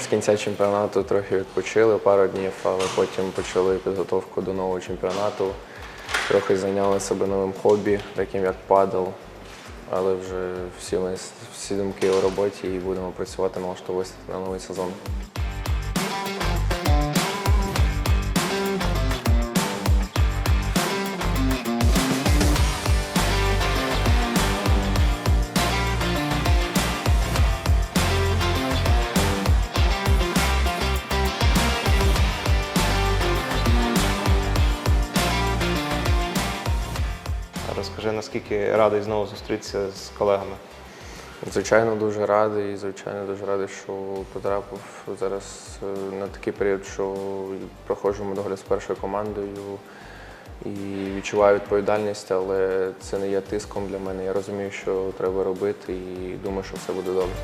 З кінця чемпіонату трохи відпочили пару днів, але потім почали підготовку до нового чемпіонату. Трохи зайняли себе новим хобі, таким як падл. Але вже всі, ми, всі думки у роботі і будемо працювати налаштовуватися на новий сезон. Розкажи, наскільки радий знову зустрітися з колегами. Звичайно, дуже радий, і звичайно, дуже радий, що потрапив зараз е, на такий період, що проходжу догляд з першою командою і відчуваю відповідальність, але це не є тиском для мене. Я розумію, що треба робити, і думаю, що все буде добре.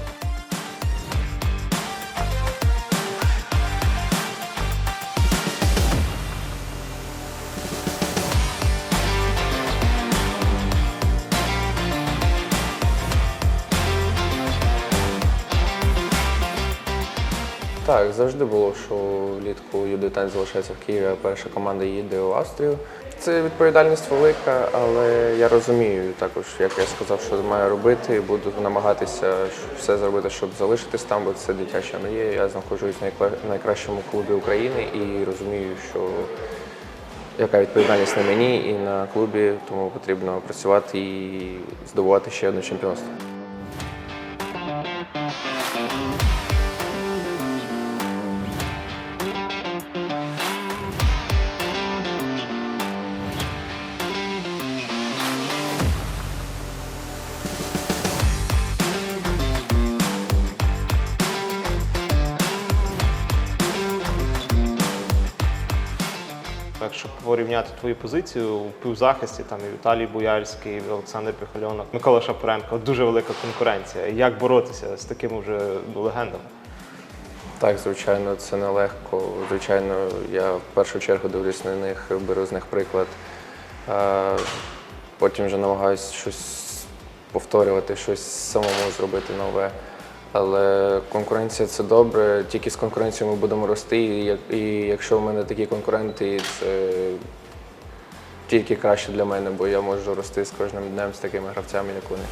Так, завжди було, що влітку Ю-19 залишається в Києві, а перша команда їде в Австрію. Це відповідальність велика, але я розумію також, як я сказав, що маю робити. Буду намагатися все зробити, щоб залишитись там, бо це дитяча мрія. Я знаходжусь в найкращому клубі України і розумію, що яка відповідальність на мені і на клубі, тому потрібно працювати і здобувати ще одне чемпіонство. Якщо порівняти твою позицію у півзахисті, там і Віталій Буяльський, і Олександр Піхальонок, Микола Шапоренко, дуже велика конкуренція. Як боротися з такими вже ну, легендами? Так, звичайно, це нелегко. Звичайно, я в першу чергу дивлюсь на них, беру з них приклад. Потім вже намагаюся щось повторювати, щось самому зробити нове. Але конкуренція це добре, тільки з конкуренцією ми будемо рости. І, якщо в мене такі конкуренти, це тільки краще для мене, бо я можу рости з кожним днем з такими гравцями, як вони.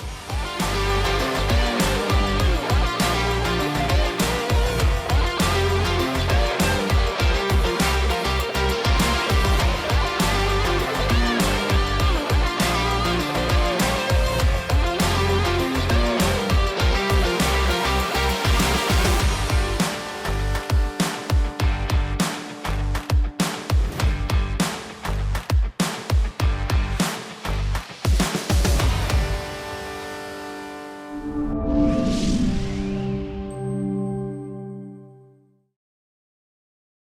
you